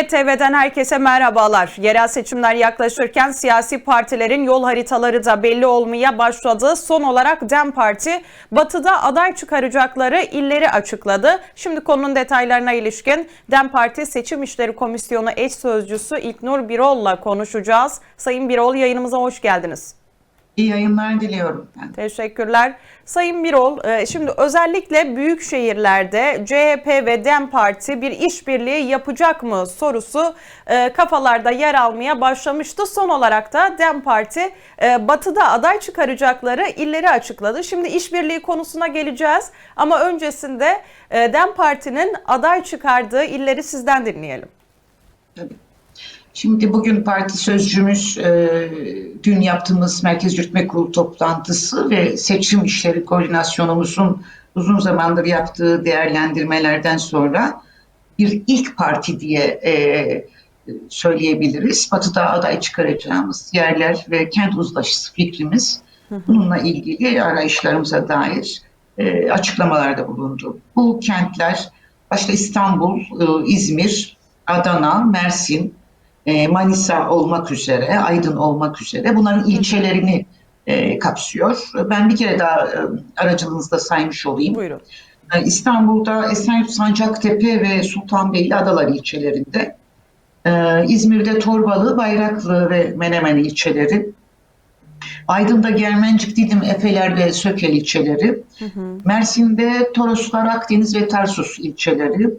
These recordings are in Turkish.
Cumhuriyet TV'den herkese merhabalar. Yerel seçimler yaklaşırken siyasi partilerin yol haritaları da belli olmaya başladı. Son olarak DEM Parti batıda aday çıkaracakları illeri açıkladı. Şimdi konunun detaylarına ilişkin DEM Parti Seçim İşleri Komisyonu eş sözcüsü İlknur Birol'la konuşacağız. Sayın Birol yayınımıza hoş geldiniz. İyi yayınlar diliyorum. Ben. Teşekkürler. Sayın Birol, e, şimdi özellikle büyük şehirlerde CHP ve DEM Parti bir işbirliği yapacak mı sorusu e, kafalarda yer almaya başlamıştı. Son olarak da DEM Parti e, batıda aday çıkaracakları illeri açıkladı. Şimdi işbirliği konusuna geleceğiz ama öncesinde DEM Parti'nin aday çıkardığı illeri sizden dinleyelim. Tabii. Şimdi bugün parti sözcümüz e, dün yaptığımız Merkez Yürütme Kurulu toplantısı ve seçim işleri koordinasyonumuzun uzun zamandır yaptığı değerlendirmelerden sonra bir ilk parti diye e, söyleyebiliriz. Batı'da aday çıkaracağımız yerler ve kent uzlaşısı fikrimiz bununla ilgili arayışlarımıza dair e, açıklamalarda bulundu. Bu kentler başta İstanbul, e, İzmir, Adana, Mersin, Manisa olmak üzere, Aydın olmak üzere bunların ilçelerini e, kapsıyor. Ben bir kere daha e, aracılığınızda saymış olayım. Buyurun. E, İstanbul'da Esenyurt, Sancaktepe ve Sultanbeyli Adalar ilçelerinde, e, İzmir'de Torbalı, Bayraklı ve Menemen ilçeleri, Aydın'da Germencik, Didim, Efeler ve Sökel ilçeleri, hı hı. Mersin'de Toroslar, Akdeniz ve Tarsus ilçeleri,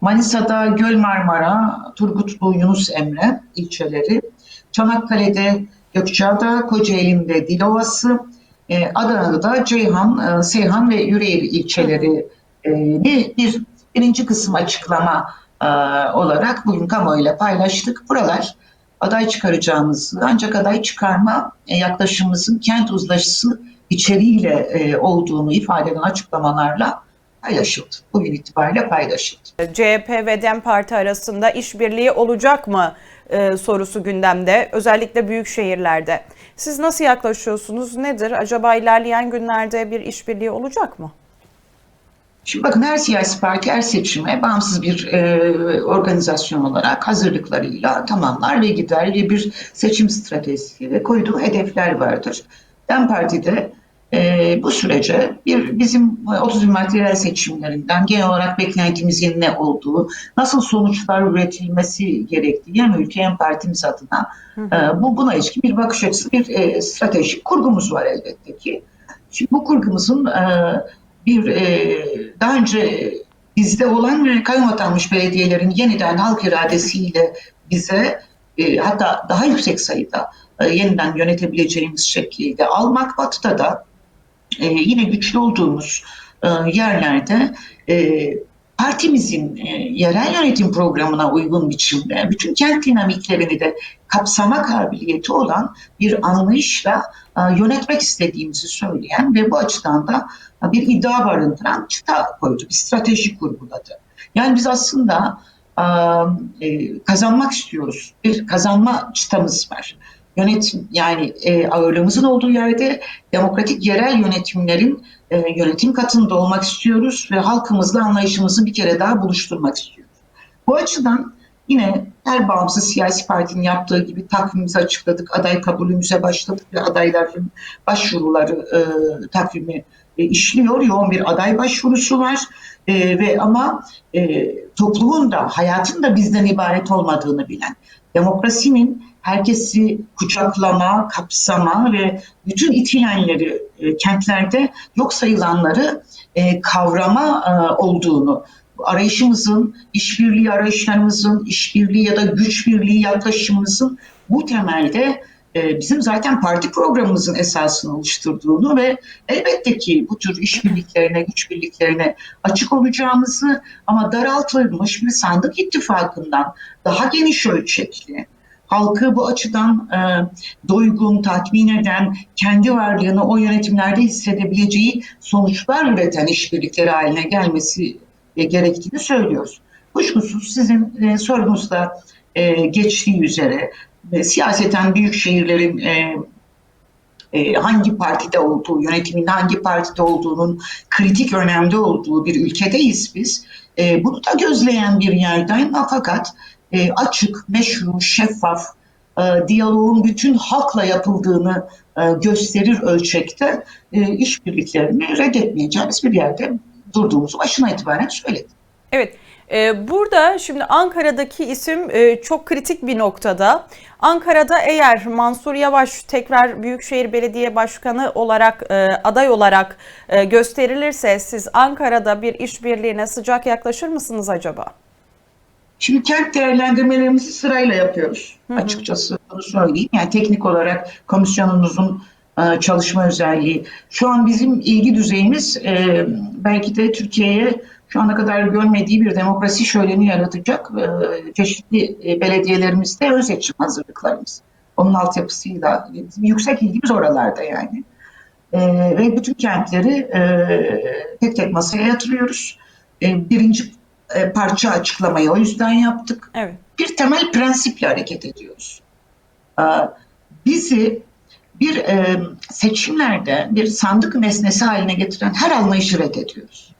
Manisa'da Göl Marmara, Turgutlu, Yunus Emre ilçeleri, Çanakkale'de Gökçeada, Kocaeli'nde Dilovası, e, Adana'da Ceyhan, e, Seyhan ve Yüreğir ilçeleri e, bir, bir birinci kısım açıklama olarak bugün kamuoyuyla paylaştık. Buralar aday çıkaracağımız ancak aday çıkarma e, yaklaşımımızın kent uzlaşısı içeriğiyle olduğunu ifade eden açıklamalarla paylaşıldı. Bugün itibariyle paylaşıldı. CHP ve DEM Parti arasında işbirliği olacak mı e, sorusu gündemde. Özellikle büyük şehirlerde. Siz nasıl yaklaşıyorsunuz? Nedir? Acaba ilerleyen günlerde bir işbirliği olacak mı? Şimdi bakın her siyasi parti her seçime bağımsız bir e, organizasyon olarak hazırlıklarıyla tamamlar ve gider ve bir seçim stratejisi ve koyduğu hedefler vardır. DEM Parti'de e, bu sürece bir bizim 30 Mart yerel seçimlerinden genel olarak beklentimizin ne olduğu, nasıl sonuçlar üretilmesi gerektiği hem ülke hem partimiz adına e, bu buna ilişkin bir bakış açısı, bir e, stratejik kurgumuz var elbette ki. Şimdi bu kurgumuzun e, bir e, daha önce bizde olan ve kayyum atanmış belediyelerin yeniden halk iradesiyle bize e, hatta daha yüksek sayıda e, yeniden yönetebileceğimiz şekilde almak batıda da e, yine güçlü olduğumuz e, yerlerde e, partimizin e, yerel yönetim programına uygun biçimde bütün kent dinamiklerini de kapsama kabiliyeti olan bir anlayışla e, yönetmek istediğimizi söyleyen ve bu açıdan da e, bir iddia barındıran çıta koydu, bir strateji kurguladı. Yani biz aslında e, kazanmak istiyoruz. Bir kazanma çıtamız var yönetim yani e, ağırlığımızın olduğu yerde demokratik yerel yönetimlerin e, yönetim katında olmak istiyoruz ve halkımızla anlayışımızı bir kere daha buluşturmak istiyoruz. Bu açıdan yine her bağımsız siyasi partinin yaptığı gibi takvimimizi açıkladık, aday kabulümüze başladık ve adayların başvuruları e, takvimi e, işliyor. Yoğun bir aday başvurusu var e, ve ama e, toplumun da hayatın da bizden ibaret olmadığını bilen, demokrasinin herkesi kucaklama, kapsama ve bütün itilenleri e, kentlerde yok sayılanları e, kavrama e, olduğunu, arayışımızın, işbirliği arayışlarımızın, işbirliği ya da güç birliği yaklaşımımızın bu temelde e, bizim zaten parti programımızın esasını oluşturduğunu ve elbette ki bu tür işbirliklerine, güç birliklerine açık olacağımızı ama daraltılmış bir sandık ittifakından daha geniş ölçekli, halkı bu açıdan e, doygun, tatmin eden, kendi varlığını o yönetimlerde hissedebileceği sonuçlar üreten işbirlikleri haline gelmesi gerektiğini söylüyoruz. Kuşkusuz sizin e, sorunuzda e, geçtiği üzere e, siyaseten büyük şehirlerin e, e, hangi partide olduğu, yönetimin hangi partide olduğunun kritik önemde olduğu bir ülkedeyiz biz. E, bunu da gözleyen bir yerden fakat e, açık, meşru, şeffaf, e, diyaloğun bütün halkla yapıldığını e, gösterir ölçekte e, işbirliklerini reddetmeyeceğimiz bir yerde durduğumuzu başına itibaren söyledik. Evet. e, Burada şimdi Ankara'daki isim e, çok kritik bir noktada. Ankara'da eğer Mansur Yavaş tekrar Büyükşehir Belediye Başkanı olarak e, aday olarak gösterilirse siz Ankara'da bir işbirliğine sıcak yaklaşır mısınız acaba? Şimdi kent değerlendirmelerimizi sırayla yapıyoruz. Açıkçası bunu söyleyeyim. Yani teknik olarak komisyonumuzun e, çalışma özelliği. Şu an bizim ilgi düzeyimiz e, belki de Türkiye'ye şu ana kadar görmediği bir demokrasi şöleni yaratacak e, çeşitli e, belediyelerimizde ön seçim hazırlıklarımız. Onun altyapısıyla yüksek ilgimiz oralarda yani. E, ve bütün kentleri e, tek tek masaya yatırıyoruz. E, birinci e, parça açıklamayı o yüzden yaptık. Evet. Bir temel prensiple hareket ediyoruz. Ee, Bizi bir e, seçimlerde bir sandık nesnesi haline getiren her anlayışı reddediyoruz.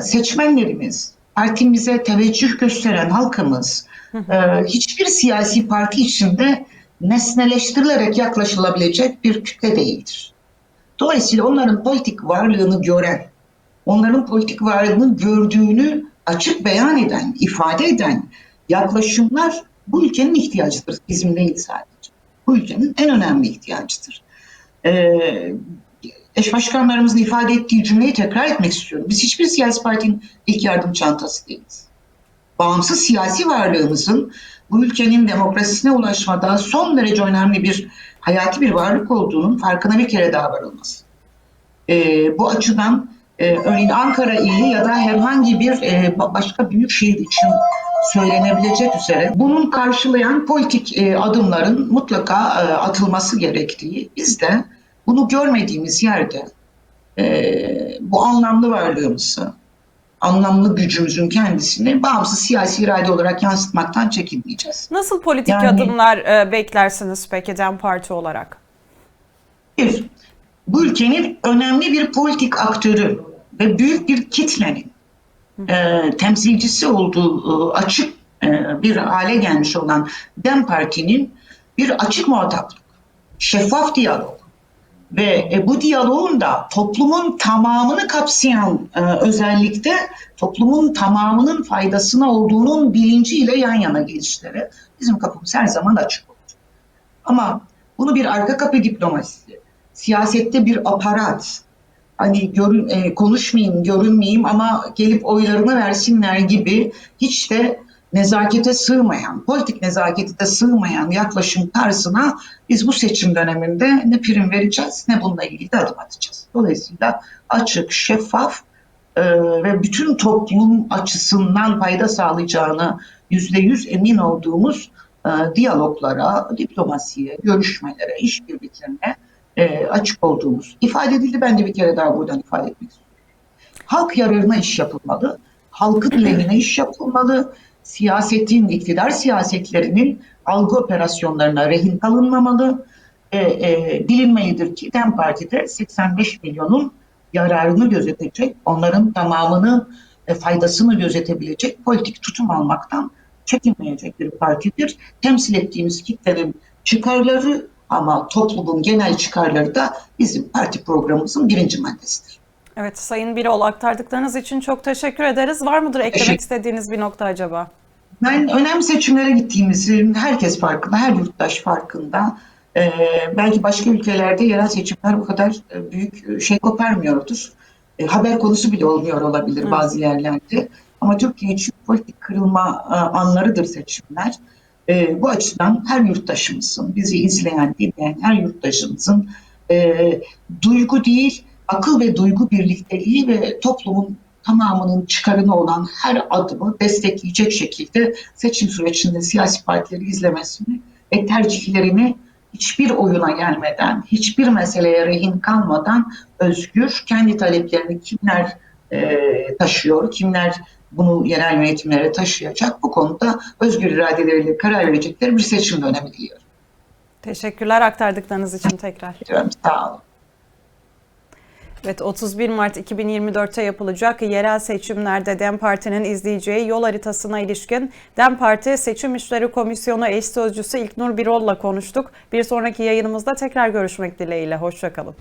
Seçmenlerimiz, partimize teveccüh gösteren halkımız, e, hiçbir siyasi parti içinde nesneleştirilerek yaklaşılabilecek bir kütle değildir. Dolayısıyla onların politik varlığını gören, onların politik varlığını gördüğünü açık beyan eden, ifade eden yaklaşımlar bu ülkenin ihtiyacıdır. Bizim değil sadece. Bu ülkenin en önemli ihtiyacıdır. Ee, eş başkanlarımızın ifade ettiği cümleyi tekrar etmek istiyorum. Biz hiçbir siyasi partinin ilk yardım çantası değiliz. Bağımsız siyasi varlığımızın bu ülkenin demokrasisine ulaşmada son derece önemli bir hayati bir varlık olduğunun farkına bir kere daha varılması. Ee, bu açıdan e, örneğin Ankara ili ya da herhangi bir e, ba- başka büyük şehir için söylenebilecek üzere bunun karşılayan politik e, adımların mutlaka e, atılması gerektiği biz de bunu görmediğimiz yerde e, bu anlamlı varlığımızı, anlamlı gücümüzün kendisini bağımsız siyasi irade olarak yansıtmaktan çekinmeyeceğiz. Nasıl politik Yani- adımlar e, beklersiniz peki DEM Parti olarak? Bir, bu ülkenin önemli bir politik aktörü ve büyük bir kitlenin e, temsilcisi olduğu e, açık e, bir hale gelmiş olan DEM Parti'nin bir açık muhataplık, şeffaf diyalog ve e, bu diyaloğun da toplumun tamamını kapsayan e, özellikle toplumun tamamının faydasına olduğunun bilinciyle yan yana gelişleri bizim kapımız her zaman açık oldu. Ama bunu bir arka kapı diplomasisi, siyasette bir aparat, hani görün, e, konuşmayayım, görünmeyeyim ama gelip oylarını versinler gibi hiç de nezakete sığmayan, politik nezakete de sığmayan yaklaşım tarzına biz bu seçim döneminde ne prim vereceğiz ne bununla ilgili de adım atacağız. Dolayısıyla açık, şeffaf e, ve bütün toplum açısından fayda sağlayacağını yüzde yüz emin olduğumuz e, diyaloglara, diplomasiye, görüşmelere, işbirliklerine e, açık olduğumuz ifade edildi. Ben de bir kere daha buradan ifade etmek istiyorum. Halk yararına iş yapılmalı, halkın lehine iş yapılmalı, siyasetin, iktidar siyasetlerinin algı operasyonlarına rehin kalınmamalı. E, e, bilinmelidir ki DEM Parti'de 85 milyonun yararını gözetecek, onların tamamını e, faydasını gözetebilecek politik tutum almaktan çekinmeyecek bir partidir. Temsil ettiğimiz kitlenin çıkarları ama toplumun genel çıkarları da bizim parti programımızın birinci maddesidir. Evet Sayın Birol aktardıklarınız için çok teşekkür ederiz. Var mıdır eklemek istediğiniz bir nokta acaba? Ben önemli seçimlere gittiğimizi herkes farkında, her yurttaş farkında. Ee, belki başka ülkelerde yerel seçimler bu kadar e, büyük e, şey koparmıyordur. E, haber konusu bile olmuyor olabilir Hı. bazı yerlerde. Ama Türkiye için politik kırılma e, anlarıdır seçimler. E, bu açıdan her yurttaşımızın, bizi izleyen, dinleyen her yurttaşımızın e, duygu değil, akıl ve duygu birlikteliği ve toplumun tamamının çıkarına olan her adımı destekleyecek şekilde seçim sürecinde siyasi partileri izlemesini ve tercihlerini hiçbir oyuna gelmeden, hiçbir meseleye rehin kalmadan özgür, kendi taleplerini kimler e, taşıyor, kimler bunu yerel yönetimlere taşıyacak bu konuda özgür iradeleriyle karar verecekleri bir seçim dönemi diliyorum. Teşekkürler aktardıklarınız için tekrar. Diyorum. Sağ olun. Evet 31 Mart 2024'te yapılacak yerel seçimlerde DEM Parti'nin izleyeceği yol haritasına ilişkin DEM Parti Seçim İşleri Komisyonu eş sözcüsü İlknur Birol'la konuştuk. Bir sonraki yayınımızda tekrar görüşmek dileğiyle. Hoşçakalın.